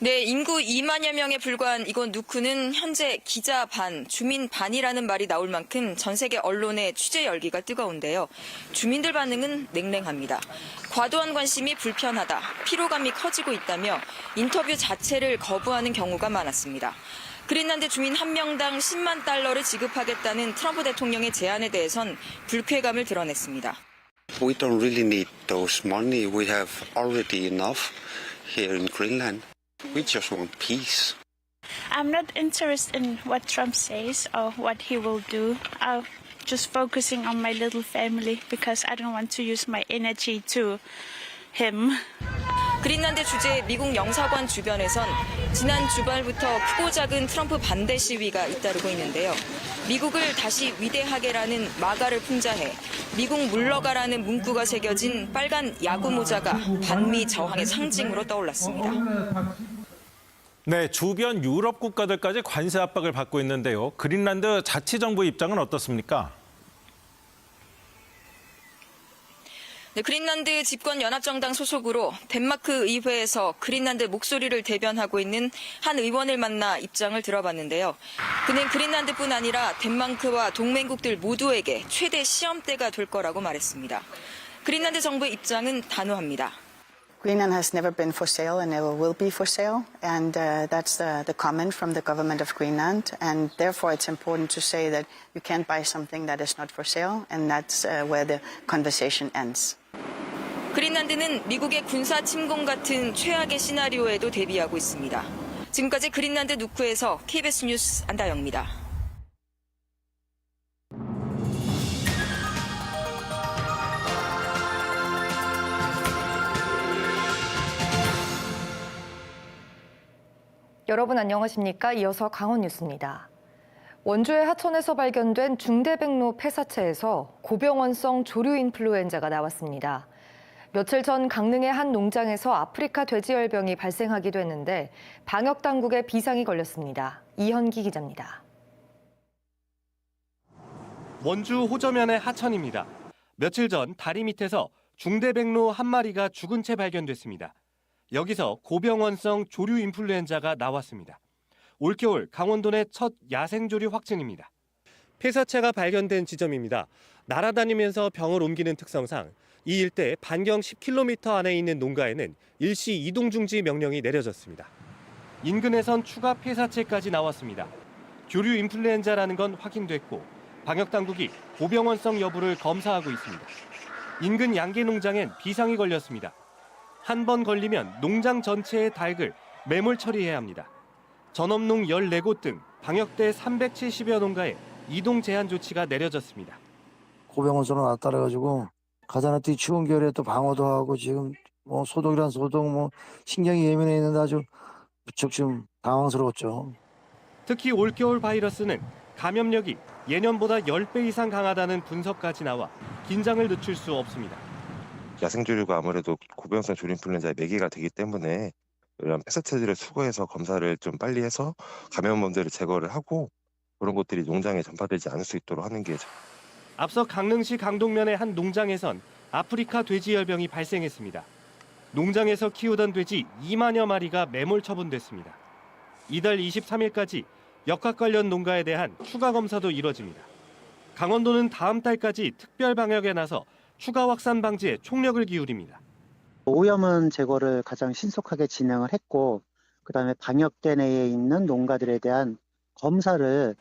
네, 인구 2만여 명에 불과한 이곳 누크는 현재 기자 반, 주민 반이라는 말이 나올 만큼 전 세계 언론의 취재 열기가 뜨거운데요. 주민들 반응은 냉랭합니다. 과도한 관심이 불편하다, 피로감이 커지고 있다며 인터뷰 자체를 거부하는 경우가 많았습니다. 그린란드 주민 한 명당 10만 달러를 지급하겠다는 트럼프 대통령의 제안에 대해선 불쾌감을 드러냈습니다. We don't really need those money. We have already enough here in Greenland. We just want peace. I'm not interested in what Trump says or what he will do. I'm just focusing on my little family because I don't want to use my energy to him. 그린란드 주재 미국 영사관 주변에선 지난 주말부터 크고 작은 트럼프 반대 시위가 잇따르고 있는데요. 미국을 다시 위대하게라는 마가를 풍자해 미국 물러가라는 문구가 새겨진 빨간 야구 모자가 반미 저항의 상징으로 떠올랐습니다. 네, 주변 유럽 국가들까지 관세 압박을 받고 있는데요. 그린란드 자치정부 입장은 어떻습니까? 네, 그린란드 집권 연합정당 소속으로 덴마크 의회에서 그린란드 목소리를 대변하고 있는 한 의원을 만나 입장을 들어봤는데요. 그는 그린란드뿐 아니라 덴마크와 동맹국들 모두에게 최대 시험대가 될 거라고 말했습니다. 그린란드 정부의 입장은 단호합니다. Greenland has never been for sale and never will be for sale, and uh, that's uh, the comment from the government of Greenland. And therefore, it's important to say that you can't buy something that is not for sale, and that's uh, where the conversation ends. 그린란드는 미국의 군사 침공 같은 최악의 시나리오에도 대비하고 있습니다. 지금까지 그린란드 누크에서 KBS 뉴스 안다영입니다. 여러분 안녕하십니까? 이어서 강원 뉴스입니다. 원주의 하천에서 발견된 중대백로 폐사체에서 고병원성 조류 인플루엔자가 나왔습니다. 며칠 전 강릉의 한 농장에서 아프리카 돼지열병이 발생하기도 했는데 방역 당국의 비상이 걸렸습니다. 이현기 기자입니다. 원주 호저면의 하천입니다. 며칠 전 다리 밑에서 중대백로 한 마리가 죽은 채 발견됐습니다. 여기서 고병원성 조류 인플루엔자가 나왔습니다. 올겨울 강원도 내 첫 야생조류 확진입니다. 폐사체가 발견된 지점입니다. 날아다니면서 병을 옮기는 특성상 이 일대 반경 10km 안에 있는 농가에는 일시 이동 중지 명령이 내려졌습니다. 인근에선 추가 폐사체까지 나왔습니다. 조류 인플루엔자라는 건 확인됐고 방역 당국이 고병원성 여부를 검사하고 있습니다. 인근 양계 농장엔 비상이 걸렸습니다. 한 번 걸리면 농장 전체의 닭을 매몰 처리해야 합니다. 전업농 14곳 등 방역대 370여 농가에 이동 제한 조치가 내려졌습니다. 고병원소로 나타나 가지고 가자나 또 추운 겨울에 또 방어도 하고 지금 뭐 소독이란 소독 뭐 신경이 예민해 있는데 아주 무척 좀 당황스러웠죠. 특히 올겨울 바이러스는 감염력이 예년보다 10배 이상 강하다는 분석까지 나와 긴장을 늦출 수 없습니다. 야생조류가 아무래도 고병성 조류인플루엔자의 매개가 되기 때문에 이런 폐사체들을 수거해서 검사를 좀 빨리 해서 감염범들을 제거를 하고 그런 것들이 농장에 전파되지 않을 수 있도록 하는 게 앞서 강릉시 강동면의 한 농장에선 아프리카 돼지열병이 발생했습니다. 농장에서 키우던 돼지 2만여 마리가 매몰 처분됐습니다. 이달 23일까지 역학 관련 농가에 대한 추가 검사도 이뤄집니다. 강원도는 다음 달까지 특별 방역에 나서 추가 확산 방지에 총력을 기울입니다. 오염원 제거를 가장 신속하게 진행을 했고 그다음에 방역대 내에 있는 농가들에 대한 검사를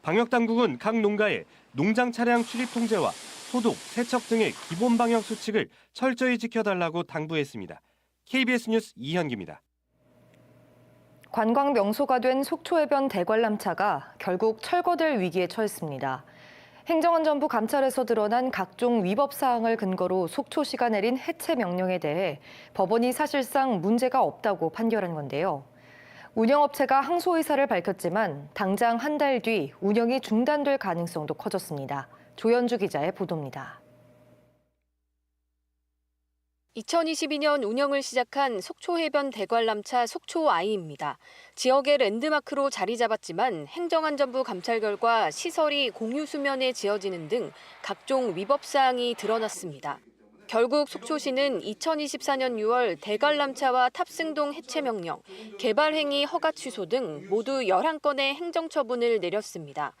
방역 당국은 각 농가에 농장 차량 출입 통제와 소독, 세척 등의 기본 방역 수칙을 철저히 지켜달라고 당부했습니다. KBS 뉴스 이현기입니다. 관광 명소가 된 속초해변 대관람차가 결국 철거될 위기에 처했습니다. 행정안전부 감찰에서 드러난 각종 위법 사항을 근거로 속초시가 내린 해체 명령에 대해 법원이 사실상 문제가 없다고 판결한 건데요. 운영업체가 항소 의사를 밝혔지만 당장 한 달 뒤 운영이 중단될 가능성도 커졌습니다. 조현주 기자의 보도입니다. 2022년 운영을 시작한 속초해변 대관람차 속초아이입니다. 지역의 랜드마크로 자리 잡았지만 행정안전부 감찰 결과 시설이 공유 수면에 지어지는 등 각종 위법 사항이 드러났습니다. 결국 속초시는 2024년 6월 대관람차와 탑승동 해체 명령, 개발 행위 허가 취소 등 모두 11건의 행정처분을 내렸습니다.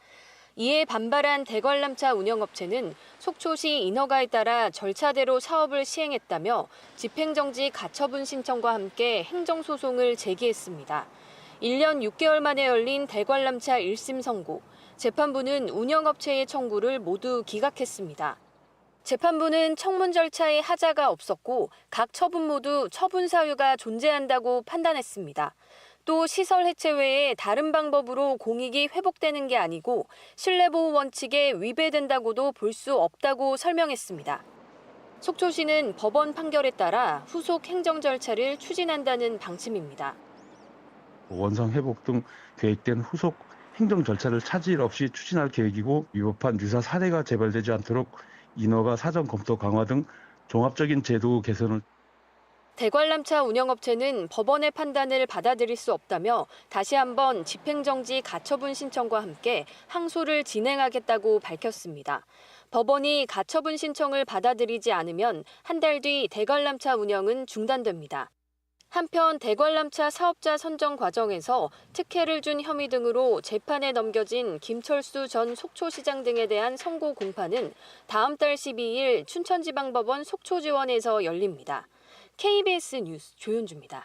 이에 반발한 대관람차 운영업체는 속초시 인허가에 따라 절차대로 사업을 시행했다며 집행정지 가처분 신청과 함께 행정소송을 제기했습니다. 1년 6개월 만에 열린 대관람차 1심 선고, 재판부는 운영업체의 청구를 모두 기각했습니다. 재판부는 청문 절차에 하자가 없었고 각 처분 모두 처분 사유가 존재한다고 판단했습니다. 또 시설 해체 외에 다른 방법으로 공익이 회복되는 게 아니고 신뢰보호 원칙에 위배된다고도 볼 수 없다고 설명했습니다. 속초시는 법원 판결에 따라 후속 행정 절차를 추진한다는 방침입니다. 원상 회복 등 계획된 후속 행정 절차를 차질 없이 추진할 계획이고 위법한 유사 사례가 재발되지 않도록 인허가 사전 검토 강화 등 종합적인 제도 개선을 대관람차 운영업체는 법원의 판단을 받아들일 수 없다며 다시 한번 집행정지 가처분 신청과 함께 항소를 진행하겠다고 밝혔습니다. 법원이 가처분 신청을 받아들이지 않으면 한 달 뒤 대관람차 운영은 중단됩니다. 한편 대관람차 사업자 선정 과정에서 특혜를 준 혐의 등으로 재판에 넘겨진 김철수 전 속초시장 등에 대한 선고 공판은 다음 달 12일 춘천지방법원 속초지원에서 열립니다. KBS 뉴스 조윤주입니다.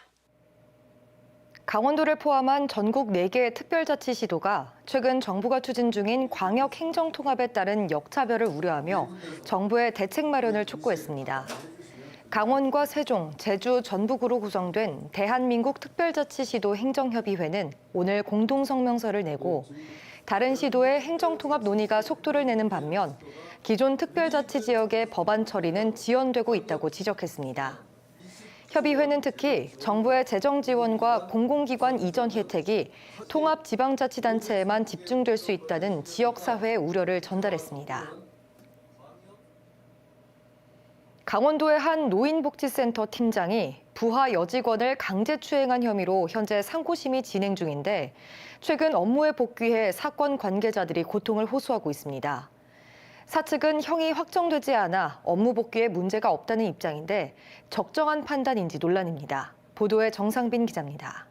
강원도를 포함한 전국 4개의 특별자치시도가 최근 정부가 추진 중인 광역 행정 통합에 따른 역차별을 우려하며 정부의 대책 마련을 촉구했습니다. 강원과 세종, 제주, 전북으로 구성된 대한민국 특별자치시도 행정협의회는 오늘 공동성명서를 내고 다른 시도의 행정통합 논의가 속도를 내는 반면 기존 특별자치 지역의 법안 처리는 지연되고 있다고 지적했습니다. 협의회는 특히 정부의 재정 지원과 공공기관 이전 혜택이 통합 지방자치단체에만 집중될 수 있다는 지역사회의 우려를 전달했습니다. 강원도의 한 노인복지센터 팀장이 부하 여직원을 강제 추행한 혐의로 현재 상고심이 진행 중인데 최근 업무에 복귀해 사건 관계자들이 고통을 호소하고 있습니다. 사측은 형이 확정되지 않아 업무 복귀에 문제가 없다는 입장인데 적정한 판단인지 논란입니다. 보도에 정상빈 기자입니다.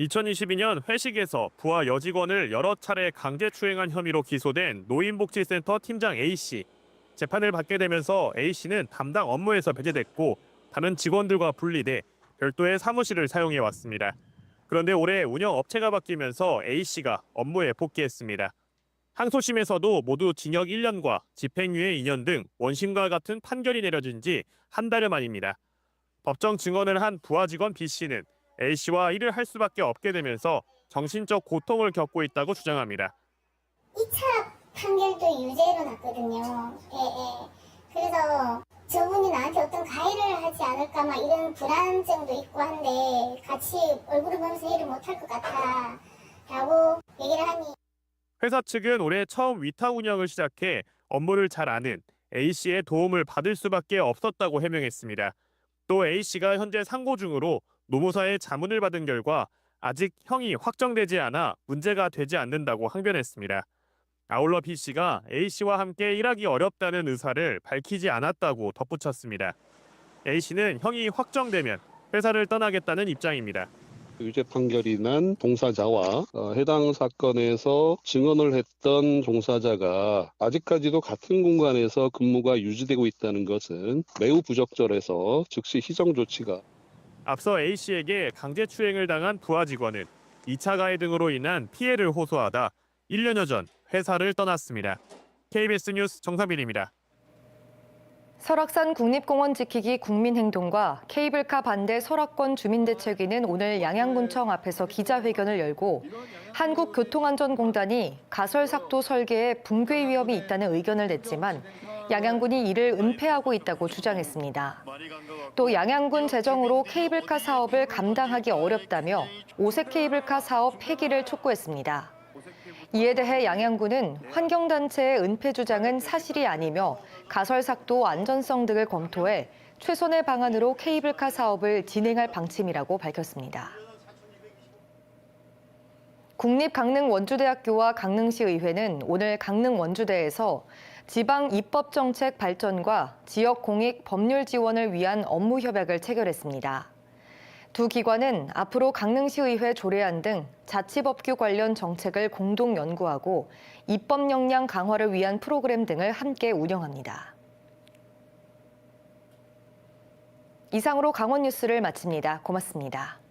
2022년 회식에서 부하 여직원을 여러 차례 강제 추행한 혐의로 기소된 노인복지센터 팀장 A씨. 재판을 받게 되면서 A씨는 담당 업무에서 배제됐고 다른 직원들과 분리돼 별도의 사무실을 사용해 왔습니다. 그런데 올해 운영 업체가 바뀌면서 A씨가 업무에 복귀했습니다. 항소심에서도 모두 징역 1년과 집행유예 2년 등 원심과 같은 판결이 내려진 지 한 달여 만입니다. 법정 증언을 한 부하 직원 B씨는 A씨와 일을 할 수밖에 없게 되면서 정신적 고통을 겪고 있다고 주장합니다. 2차 판결도 유죄로 났거든요. 예, 예. 그래서 저분이 나한테 어떤 가해를 하지 않을까 막 이런 불안증도 있고 한데 같이 얼굴을 보면서 일을 못할 것 같아 라고 얘기를 하니 회사 측은 올해 처음 위탁 운영을 시작해 업무를 잘 아는 A씨의 도움을 받을 수밖에 없었다고 해명했습니다. 또 A씨가 현재 상고 중으로 노무사의 자문을 받은 결과 아직 형이 확정되지 않아 문제가 되지 않는다고 항변했습니다. 아울러 B씨가 A씨와 함께 일하기 어렵다는 의사를 밝히지 않았다고 덧붙였습니다. A씨는 형이 확정되면 회사를 떠나겠다는 입장입니다. 유죄 판결이 난 종사자와 어, 해당 사건에서 증언을 했던 종사자가 아직까지도 같은 공간에서 근무가 유지되고 있다는 것은 매우 부적절해서 즉시 희정 조치가 앞서 A씨에게 강제추행을 당한 부하 직원은 2차 가해 등으로 인한 피해를 호소하다 1년여 전 회사를 떠났습니다. KBS 뉴스 정상빈입니다. 설악산 국립공원 지키기 국민행동과 케이블카 반대 설악권 주민대책위는 오늘 양양군청 앞에서 기자회견을 열고 한국교통안전공단이 가설삭도 설계에 붕괴 위험이 있다는 의견을 냈지만 양양군이 이를 은폐하고 있다고 주장했습니다. 또 양양군 재정으로 케이블카 사업을 감당하기 어렵다며 오색 케이블카 사업 폐기를 촉구했습니다. 이에 대해 양양군은 환경단체의 은폐 주장은 사실이 아니며 가설삭도 안전성 등을 검토해 최선의 방안으로 케이블카 사업을 진행할 방침이라고 밝혔습니다. 국립강릉원주대학교와 강릉시의회는 오늘 강릉원주대에서 지방 입법 정책 발전과 지역 공익 법률 지원을 위한 업무 협약을 체결했습니다. 두 기관은 앞으로 강릉시의회 조례안 등 자치법규 관련 정책을 공동 연구하고 입법 역량 강화를 위한 프로그램 등을 함께 운영합니다. 이상으로 강원 뉴스를 마칩니다. 고맙습니다.